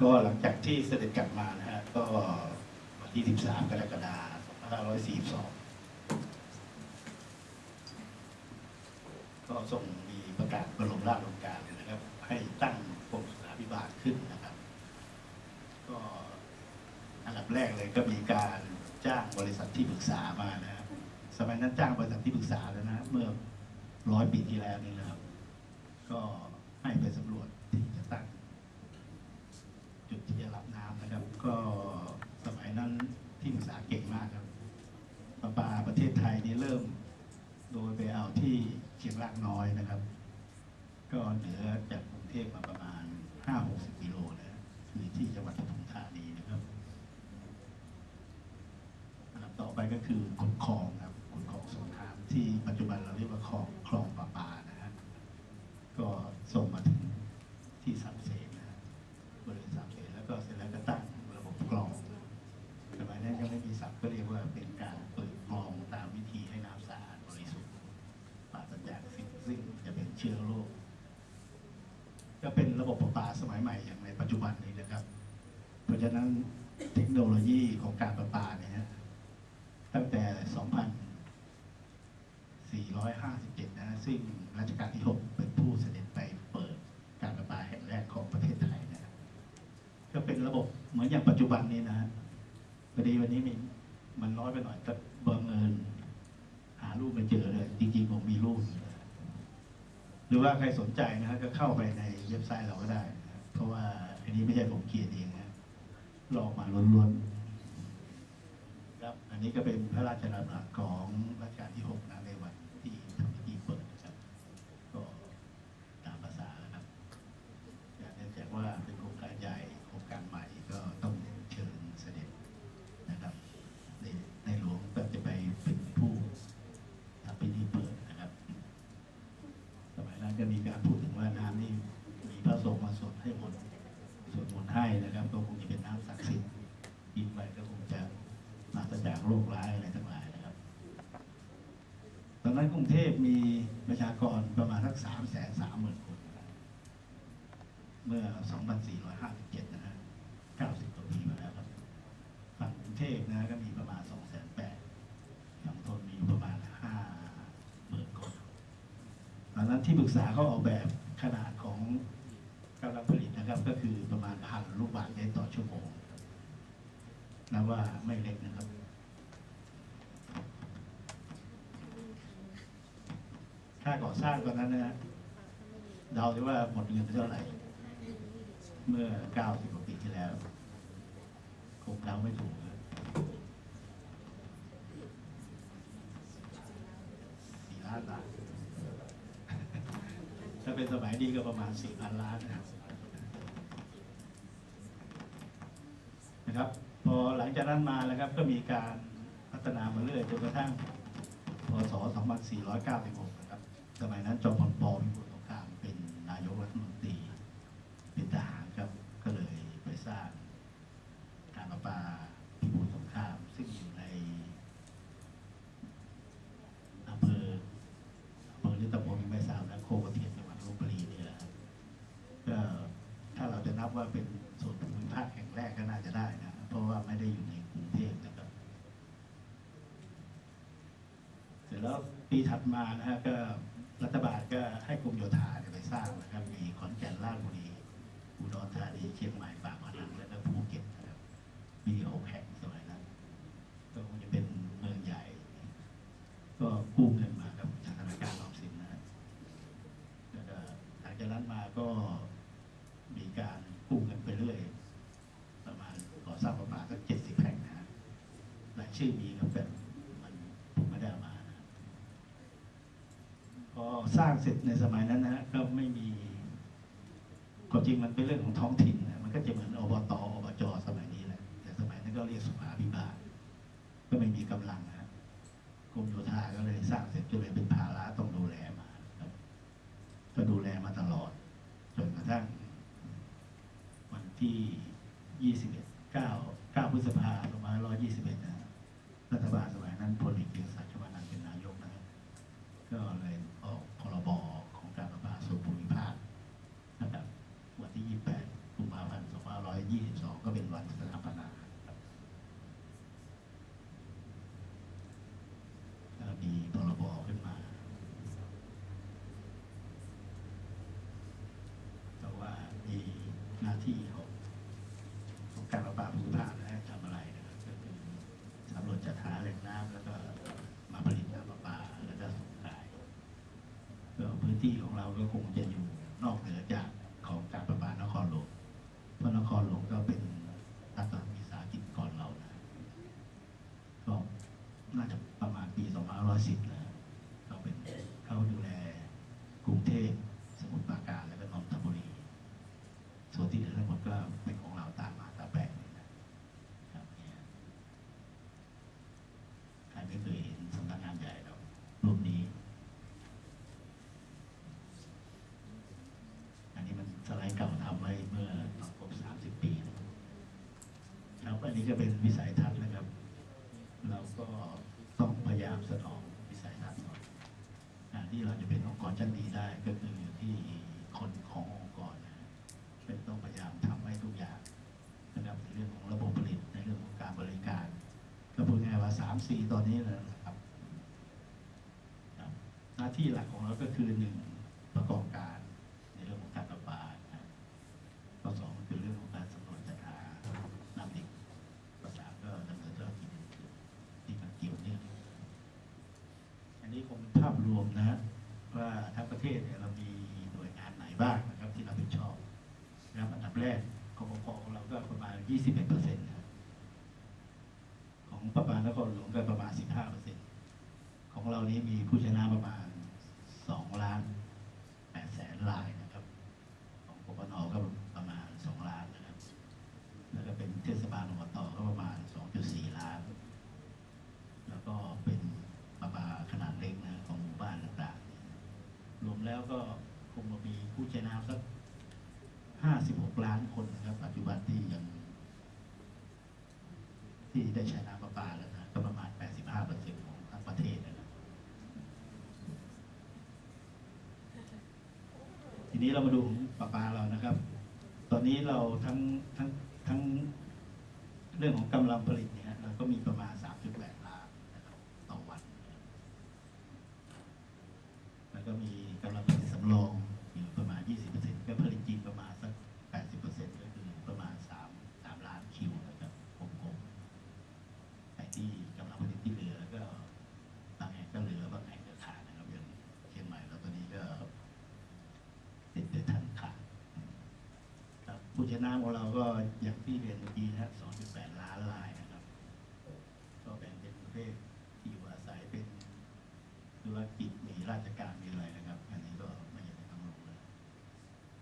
ก็หลังจากที่เสด็จกลับมานะฮะก็วันที่ 13 กรกฎาคม2542 ก็ส่งมีประกาศบรมราชโองการนะครับ ให้ตั้งกรมสุขาภิบาลขึ้นนะครับ ก็อันดับแรกเลยก็มีการจ้างบริษัทที่ปรึกษามานะครับสมัยนั้นจ้างบริษัทที่ปรึกษาแล้วนะเมื่อร้อยปีที่แล้วนี่นะครับ ก็ให้ไปสำรวจที่จะตั้ง จุดที่จะรับน้ำนะครับ ก็สมัยนั้นที่ปรึกษาเก่งมากครับประปาประเทศไทยนี่เริ่ม โดยไปเอาที่เชียงรากน้อยนะครับ ก็เหนือจากกรุงเทพมาประมาณ 5-60กิโลนะคือที่จังหวัดปทุมธานีนะครับอันดับต่อไปก็คือขุนคลองครับขุนคลองสงครามที่ปัจจุบันเราเรียกว่าคลองคลองปลาปานะฮะก็ส่งมาถึงที่สามเสนนะฮะบริเวณสามเสนแล้วก็เสร็จแล้วก็ตั้งระบบกรองสมัยนั้นยังไม่มีศัพท์ก็เรียกว่าเป็นการเปิดกรองตามวิธีให้น้ำสะอาดบริสุทธิ์ ปราศจากสิ่งซึ่งจะเป็นเชื้อโรค ก็เป็นระบบประปาสมัยใหม่อย่างในปัจจุบันนี้นะครับ เพราะฉะนั้นเทคโนโลยีของการประปาเนี่ยฮะตั้งแต่ 2457 นะซึ่งรัชกาลที่ 6 เป็นผู้เสด็จไปเปิดการประปาแห่งแรกของประเทศไทยนะครับก็เป็นระบบเหมือนอย่างปัจจุบันนี้นะฮะพอดีวันนี้มีมันน้อยไปหน่อยแต่บังเอิญหารูปไม่เจอเลยจริงๆผมมีรูปอยู่นะ หรือว่าใครสนใจนะฮะก็เข้าไปในเว็บไซต์เราก็ได้นะครับเพราะว่าอันนี้ไม่ใช่ผมเขียนเองนะลองมาล้วนๆครับอันนี้ก็เป็นพระราชดำรัสของรัชกาลที่6นะในวันที่ทำพิธีเปิดนะครับ ก็ตามภาษาครับอยากจะแสดงจกว่าเป็นโครงการใหญ่โครงการใหม่ก็ต้องเชิญเสด็จนะครับ ในในหลวงก็จะไปเป็นผู้ทำพิธีเปิดนะครับ สมัยนั้นก็มีการพูดถึงว่าน้ำนี่มีพระสง ฆ์มาสวดให้หมดสวดมนต์ให้นะครับ ก็คงจะเป็นน้ำศักดิ์สิทธิ์กินไปก็คงจะปราศจากโรคร้ายอะไรทั้งหลายนะครับ ตอนนั้นกรุงเทพมีประชากรประมาณสักสามแสนสามหมื่นคน เมื่อ 2457 นะฮะ90กว่าปีมาแล้วครับฝั่งกรุงเทพนะก็มีประมาณ 2 8 0 0 0 0ฝั่งทนมีอยู่ประมาณ5หมื่นคนตอนนั้นที่ปรึกษาเขาออกแบบขนาดของ ก็คือประมาณพันลูกบาศก์เมตรต่อชั่วโมงนับว่าไม่เล็กนะครับ ค่าก่อสร้างตอนนั้นนะฮะเดาได้ว่าหมดเงินไปเท่าไหร่ เมื่อ 90กว่าปีที่แล้ว คงเดาไม่ถูกนะสี่ล้านบาทถ้าเป็นสมัยนี้ก็ประมาณสี่พันล้านนะครับ นะครับ พอหลังจากนั้นมาแล้วครับก็มีการพัฒนามาเรื่อยจนกระทั่งพศ 2496 นะครับ สมัยนั้นจอมพลปพิบูลสงครามเป็นนายกรัฐมนตรีเป็นทหารครับ ก็เลยไปสร้างการประปาพิบูลสงคราม ซึ่งอยู่ในอำเภออำเภอหรือตำบลไม่ทราบนะโคกเทียนจังหวัดลบบุรีนี่แหละก็ถ้าเราจะนับว่าเป็นส่วนภูมิภาคแห่งแรกก็น่าจะได้นะ เพราะว่าไม่ได้อยู่ในกรุงเทพนะครับ เสร็จแล้ว ปีถัดมานะฮะก็รัฐบาลก็ให้กรมโยธาเนี่ยไปสร้างนะครับมีขอนแก่นราชบุรีอุดรธานีเชียงใหม่ปากพนังและก็ภูเก็ตนะครับมีหกแห่งสมัยนั้นก็คงจะเป็นเมืองใหญ่ ก็กู้เงินมากับจากธนาคารออมสินนะฮะแล้วก็หลังจากนั้นมาก็มีการกู้เงินไปเรื่อยประมาณก่อสร้างประมาณสักเจ็ดสิบแห่งนะฮะรายชื่อมีครับแต่มันผมไม่ได้เอามานะ พอ สร้างเสร็จในสมัยนั้นนะก็ไม่มีความจริงมันเป็นเรื่องของท้องถิ่นนะมันก็จะเหมือนอบตอบจสมัยนี้แหละแต่สมัยนั้นก็เรียกสุขาภิบาลก็ไม่มีกำลังนะกรมโยธาก็เลยสร้างเสร็จก็เลยเป็นภาระต้องดูแลมาครับก็ดูแลมาตลอด จนกระทั่งวันที่ 21 9 9พฤษภาคม2521นะฮะรัฐบาลสมัยนั้นพลเอกเกียรติศักดิ์ชวานันท์เป็นนายกนะครับ ก็เลยออกพรบของการประปาส่วนภูมิภาคนะครับวันที่ 28 กุมภาพันธ์ 2520 ที่ของเราก็คงจะอยู่นอกเหนือจากของการประปานครหลวงเพราะนครหลวงก็เป็นรัฐวิสาหกิจก่อนเรานะก็น่าจะประมาณปี 2510 นะเขาเป็นเขาดูแลกรุงเทพสมุทรปราการแล้วก็นนทบุรี ส่วนที่เหลือทั้งหมดก็เป็นของเราตามมาตามแปลงนะครับเนี่ยใครไม่เคยเห็นสำนักงานใหญ่เรารูปนี้นี้มันสไลด์เก่าทำไว้เมื่อตอนครบ30 ปีนะครับอันนี้ก็ เป็นวิสัยทัศน์นะครับ เราก็ต้องพยายามสนองวิสัยทัศน์ก่อนที่เราจะเป็นองค์กรชั้นดีได้ก็คืออยู่ที่คนขององค์กรเป็นต้องพยายามทำให้ทุกอย่างนะครับในเรื่องของระบบผลิตในเรื่องของการบริการ ก็พูดง่ายว่า3 4ตอนนี้นะครับ หน้าที่หลักของเราก็คือหนึ่งประกอบการในเรื่องของการประปานะข้อสองก็คือเรื่องของการสำรวจจัดหาน้ำดิบข้อสามก็ดำเนินธุรกิจที่มันเกี่ยวเนื่องอันนี้คงเป็นภาพรวมนะฮะว่าทั้งประเท ศเนี่ยเรามีหน่วยงานไหนบ้างนะครับที่รับผิดชอบนะครับอันดับแรกกบพของเราก็ประมาณ 21เปอร์เซ็นต์ของประปานครหลวงก็ประมาณ 15เปอร์เซ็นต์ของเรานี้มีผู้ชนะประมาณสองล้านแปดแสนรายนะครับ ของปปนก็ประมาณสองล้านนะครับ แล้วก็เป็นเทศบาลอบตก็ประมาณสองจุดสี่ล้าน แล้วก็เป็นประปาขนาดเล็กนะของหมู่บ้านต่างๆ รวมแล้วก็ คงมีผู้ใช้นะสักห้าสิบหกล้านคนนะครับ ปัจจุบันที่ยัง ที่ได้ใช้น้ำประปาแล้วนะก็ประมาณ85เปอร์เซ็นต์ของทั้งประเทศนะครับทีนี้เรามาดูประปาเรานะครับ ตอนนี้เราทั้งทั้งทั้งเรื่องของกำลังผลิตเนี่ยเราก็มีประมาณ3.8ล้านนะครับต่อวันนะครับแล้วก็มีกำลังผลิตสำรองอยู่ประมาณ 20%ก็ผลิตจริงประมาณสัก 80%ก็คือประมาณ 3 3 ล้านคิวนะครับกลมๆ ไอ้ที่กำลังผลิตที่เหลือก็บางแห่งก็เหลือบางแห่งก็ขาดนะครับอย่างเชียงใหม่แล้วตอนนี้ก็ติดไปทันขาดครับ ผู้ชนะของเราก็อย่างที่เรียนเมื่อกี้นะ2.8ล้านรายนะครับ ก็แบ่งเป็นประเภทที่อยู่อาศัยเป็นธุรกิจมีราชการมี